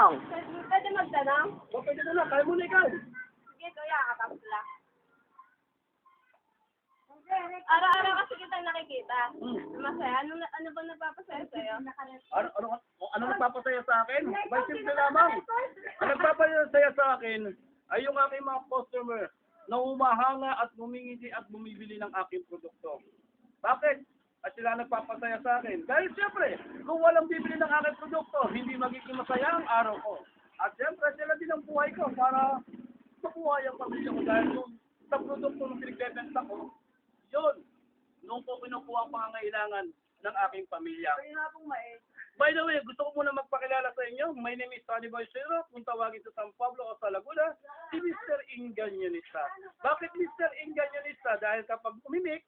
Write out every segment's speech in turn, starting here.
Ikaw. Pwede magtanong? O, pwede na lang. Kaya mo na ikaw. Sige, kuya, katapos lang. Araw-araw kasi kita nakikita. Masaya. Ano, ano ba nagpapasaya sa'yo? Ano, ano, o, ano nagpapasaya sa akin? May simple lamang. Ang nagpapasaya sa akin ay yung aking mga customer na umahanga at bumingiti at bumibili ng aking produkto. Bakit? At sila nagpapasaya sa akin. Dahil siyempre, kung walang bibili ng aking produkto, hindi magiging masaya ang araw ko. At siyempre, sila din ang buhay ko para mabuhay ang pamilya ko dahil yung sa produkto ng pinagbebenta ko, yun, nung po kinukuha ang pangangailangan ng aking pamilya. By the way, gusto ko muna magpakilala sa inyo. My name is Sunny Boy Zero. Kung tawagin sa San Pablo o sa Laguna, si Mr. Inganyanista. Bakit Mr. Inganyanista? Dahil kapag umimik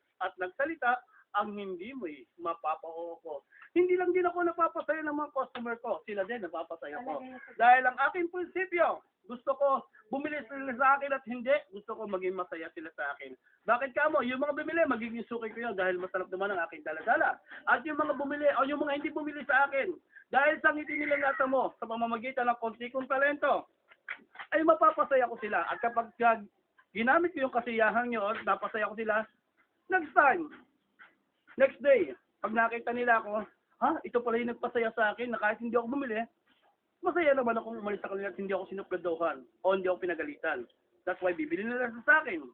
ang hindi mo eh, mapapao ko. Hindi lang din ako napapasaya ng mga customer ko. Sila din napapasaya ko. Dahil ang aking prinsipyo, gusto ko bumili sila sa akin at hindi, gusto ko maging masaya sila sa akin. Bakit ka mo? Yung mga bumili, magiging suki ko yun dahil masarap naman ang aking daladala. At yung mga bumili, o yung mga hindi bumili sa akin, dahil sa ngiti nila nata mo, sa pamamagitan ng konti kong talento, ay mapapasaya ko sila. At kapag ka- ginamit ko yung kasiyahan nyo, napasaya ko sila, next time, next day, pag nakita nila ako, ha, ito pala yung nagpasaya sa akin na kahit hindi ako bumili, masaya naman akong umalis sa kanila at hindi ako sinupladohan o hindi ako pinagalitan. That's why bibili nila sa akin.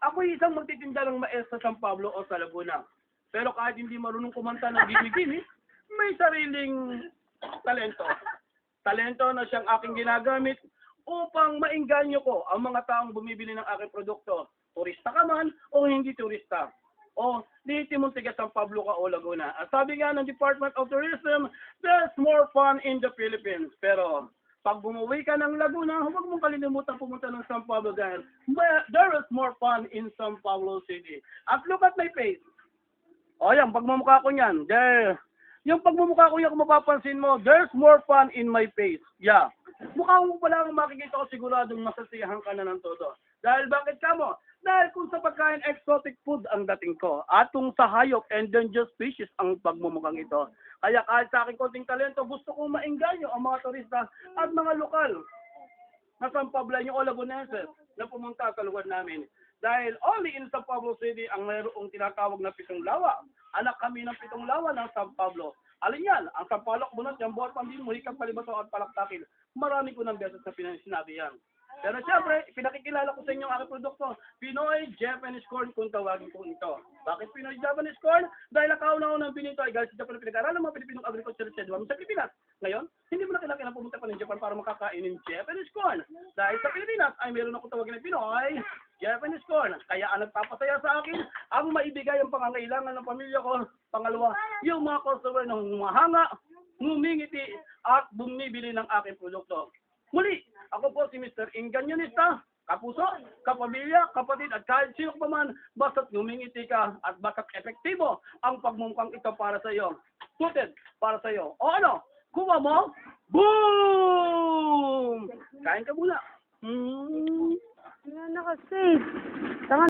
Ako isang magtitinda ng mais sa San Pablo o sa Laguna. Pero kahit hindi marunong kumanta ng gimmick may sariling talento. Talento na siyang aking ginagamit upang maingganyo ko ang mga taong bumibili ng aking produkto. Turista ka man o hindi turista. O dito mo tiga San Pablo ka o Laguna. At sabi nga ng Department of Tourism, there's more fun in the Philippines. Pero pag bumuwi ka ng Laguna, huwag mong kalimutan pumunta ng San Pablo dahil there is more fun in San Pablo City. At look at my face. O yan, pagmumukha ko niyan. There. Yung pagmumukha ko yan, kung mapapansin mo, there's more fun in my face. Yeah. Mukha mo pala kung makikita ko siguradong masasiyahan ka na ng todo. Dahil bakit ka mo? Dahil kung sa pagkain exotic food ang dating ko, at kung sa hayop endangered species ang pagmumukhang ito. Kaya kahit sa aking konting talento, gusto kong maingganyo ang mga turista at mga lokal na San Pablo o Lagunenses na pumunta sa lugar namin. Dahil only in San Pablo City ang mayroong tinatawag na pitong lawa. Anak kami ng pitong lawa ng San Pablo. Alin yan? Ang Sampalok, Bunot, Jambuat, Pambin, Muhikang, Palibato at Palaktakin. Marami ko ng beses na sinabi yan. Pero siyempre, pinakikilala ko sa inyo ang aking produkto, Pinoy Japanese Corn kung tawagin ko ito. Bakit Pinoy Japanese Corn? Dahil ang kauna-unang binito ay galing sa Japan na pinag-aralan ng mga Pilipinong Agriculture Research sa Pilipinas. Ngayon, hindi mo na kailangan pumunta pa ng Japan para makakain ng Japanese Corn. Dahil sa Pilipinas ay meron ako tawagin ng Pinoy Japanese Corn. Kaya ang nagpapasaya sa akin, ang maibigay ang pangangailangan ng pamilya ko. Pangalawa, yung mga customer na humahanga, ngumingiti, at bumibili ng aking produkto. Muli, ako po si Mr. Inganyanista, kapuso, kapamilya, kapatid, at kahit sino pa man, basta't ngumingiti ka at basta't epektibo ang pagmumukang ito para sa iyo. Suited para sa iyo. O ano? Kuha mo? Boom! Kain ka muna. Hmm. Ano na kasi? Tama